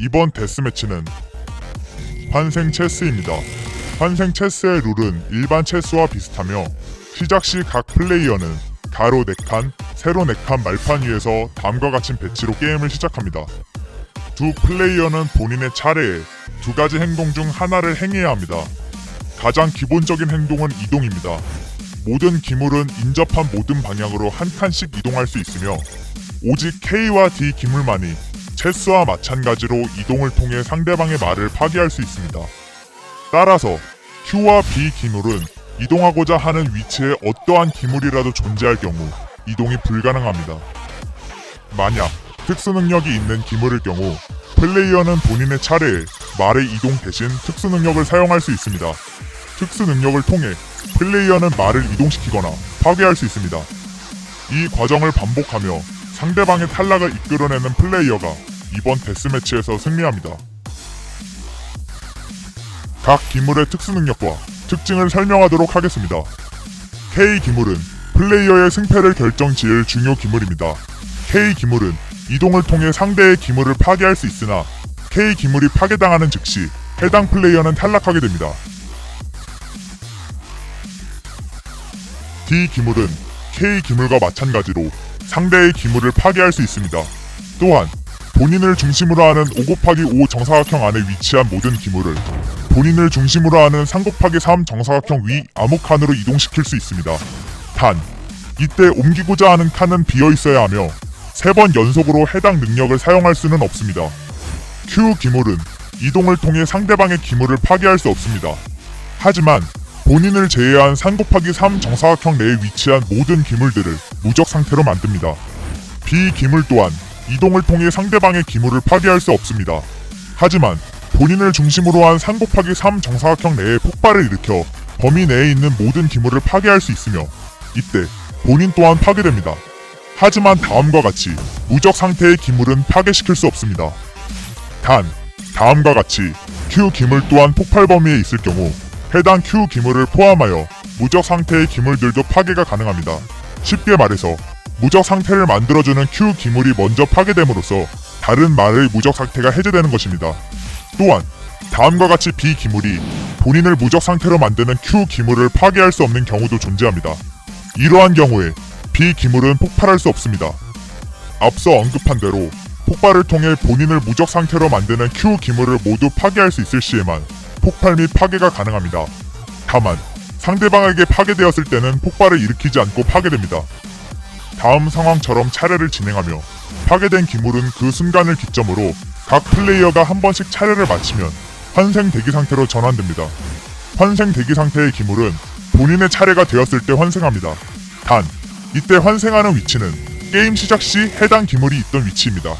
이번 데스매치는 환생 체스입니다. 환생 체스의 룰은 일반 체스와 비슷하며 시작 시 각 플레이어는 가로 4칸, 세로 4칸 말판 위에서 다음과 같은 배치로 게임을 시작합니다. 두 플레이어는 본인의 차례에 두 가지 행동 중 하나를 행해야 합니다. 가장 기본적인 행동은 이동입니다. 모든 기물은 인접한 모든 방향으로 한 칸씩 이동할 수 있으며 오직 K와 D 기물만이 체스와 마찬가지로 이동을 통해 상대방의 말을 파괴할 수 있습니다. 따라서 Q와 B 기물은 이동하고자 하는 위치에 어떠한 기물이라도 존재할 경우 이동이 불가능합니다. 만약 특수 능력이 있는 기물일 경우 플레이어는 본인의 차례에 말의 이동 대신 특수 능력을 사용할 수 있습니다. 특수 능력을 통해 플레이어는 말을 이동시키거나 파괴할 수 있습니다. 이 과정을 반복하며 상대방의 탈락을 이끌어내는 플레이어가 이번 데스매치에서 승리합니다. 각 기물의 특수 능력과 특징을 설명하도록 하겠습니다. K 기물은 플레이어의 승패를 결정 지을 중요 기물입니다. K 기물은 이동을 통해 상대의 기물을 파괴할 수 있으나 K 기물이 파괴당하는 즉시 해당 플레이어는 탈락하게 됩니다. D 기물은 K 기물과 마찬가지로 상대의 기물을 파괴할 수 있습니다. 또한 본인을 중심으로 하는 5 곱하기 5 정사각형 안에 위치한 모든 기물을 본인을 중심으로 하는 3 곱하기 3 정사각형 위 아무 칸으로 이동시킬 수 있습니다. 단, 이때 옮기고자 하는 칸은 비어 있어야 하며 세번 연속으로 해당 능력을 사용할 수는 없습니다. Q 기물은 이동을 통해 상대방의 기물을 파괴할 수 없습니다. 하지만 본인을 제외한 3 곱하기 3 정사각형 내에 위치한 모든 기물들을 무적 상태로 만듭니다. B 기물 또한 이동을 통해 상대방의 기물을 파괴할 수 없습니다. 하지만 본인을 중심으로 한 3 곱하기 3 정사각형 내에 폭발을 일으켜 범위 내에 있는 모든 기물을 파괴할 수 있으며 이때 본인 또한 파괴됩니다. 하지만 다음과 같이 무적 상태의 기물은 파괴시킬 수 없습니다. 단, 다음과 같이 Q 기물 또한 폭발 범위에 있을 경우 해당 Q 기물을 포함하여 무적 상태의 기물들도 파괴가 가능합니다. 쉽게 말해서 무적 상태를 만들어주는 Q 기물이 먼저 파괴됨으로써 다른 말의 무적 상태가 해제되는 것입니다. 또한 다음과 같이 B 기물이 본인을 무적 상태로 만드는 Q 기물을 파괴할 수 없는 경우도 존재합니다. 이러한 경우에 B 기물은 폭발할 수 없습니다. 앞서 언급한 대로 폭발을 통해 본인을 무적 상태로 만드는 Q 기물을 모두 파괴할 수 있을 시에만 폭발 및 파괴가 가능합니다. 다만 상대방에게 파괴되었을 때는 폭발을 일으키지 않고 파괴됩니다. 다음 상황처럼 차례를 진행하며 파괴된 기물은 그 순간을 기점으로 각 플레이어가 한 번씩 차례를 마치면 환생 대기 상태로 전환됩니다. 환생 대기 상태의 기물은 본인의 차례가 되었을 때 환생합니다. 단, 이때 환생하는 위치는 게임 시작 시 해당 기물이 있던 위치입니다.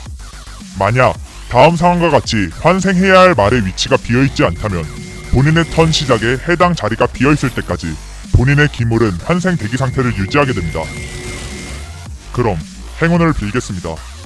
만약 다음 상황과 같이 환생해야 할 말의 위치가 비어있지 않다면 본인의 턴 시작에 해당 자리가 비어있을 때까지 본인의 기물은 환생 대기 상태를 유지하게 됩니다. 그럼 행운을 빌겠습니다.